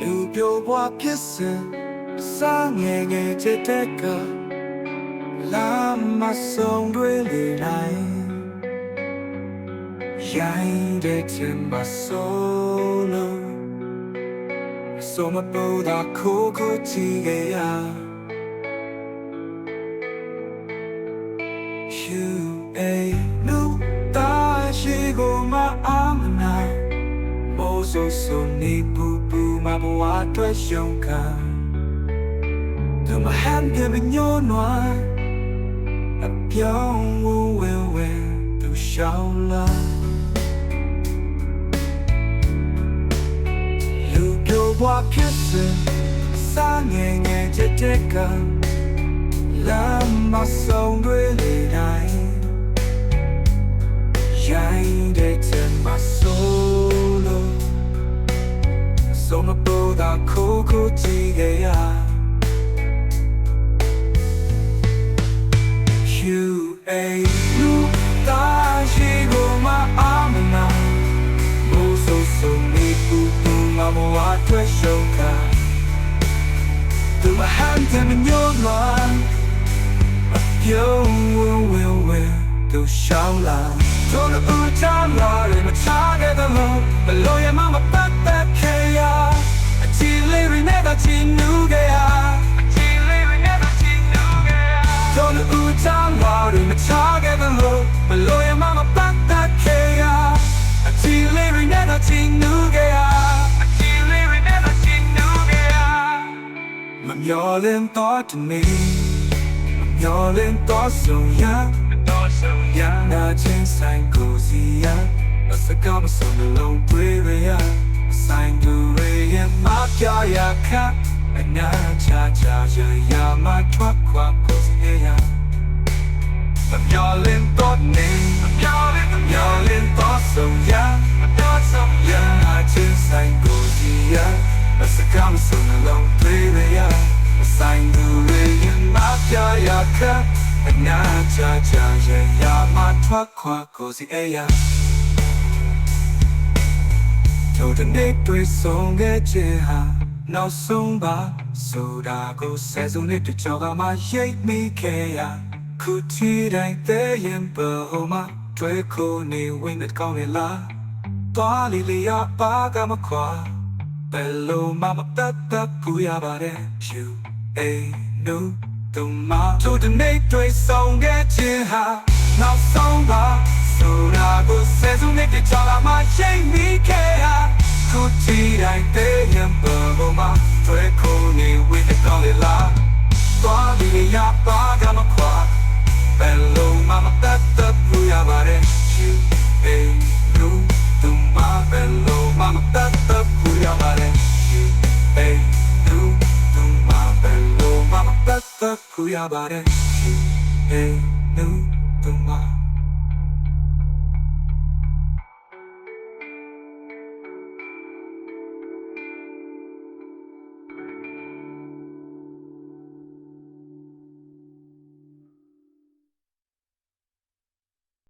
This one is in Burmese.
လူပြိုဘွားဖြစ်စဉ်စားငယ်ငယ်ချက်တဲ့ကလာမဆုံးတွေလေနိုင်ရိုင်းတဲ့ချင်ပါဆိုလို့ဆိုမပေါ်တာခိုးခိုးချီခဲ့ရ You a new တာရှိကိုမအားမနာမိုးဆိုဆို နေပူပူမဘဝအတွက်ရှုံးခံသူမဟန်ပြမညိုနွားအပြောင်းဝဝဲဝဲသူရှောင်းလာလူပြိုဘွားဖြစ်စဉ်စား သူမဟန်တယ်မညို့လာအပြုံးဝဲဝဲဝဲသူရှောင်းလာတို့လူချမ်းလာရမချခဲ့တယ်လို့ဘလို့ရမမပ I'm yelling thought to me I'm yelling thought so young thought so young na chin sign cozy ya a sakam so low brave ya sign to ray and my pya ya cat အနာချာချာရရမထွက်ခွာကိုစေရမမျောလင်းတော့နေ ဆိုင်သူရရင်မပြရခအနာချာချာရရမထွက်ခွာကိုစီရတို့တဲ့နေ့တွေ့ဆုံးခဲ့ခြင်းဟာနောက်ဆုံးပါဆိုတာကိုဆယ်စုနှစ်တကြောကမှရိတ်မိခဲ့ရခုချီတိုင်းတဲ့ရင်ပေါ်မှာတွေ့ကိုနေဝင်တဲ့ကောင်းလေလားသွားလီလျာပါကမခွာဘယ်လိုမှမတတ်တတ်ဘူးရပါတယ် you a new တူမတို့တဲ့နေ့တွေ့ဆုံးခဲ့ခြင်းဟာနောက်ဆုံးပါဆိုတာကိုဆယ်စုနှစ်တကြောကမှရိတ်မိခဲ့ရခုတီတိုင်းတဲ့ရင်ပေါ်မှာတွေ့ကိုနေဝိတဲ့ကောင်းလေလားသွားပြီးရပါကမခွာဘယ်လိုမှမတ ရပါတယ် you a new တူမ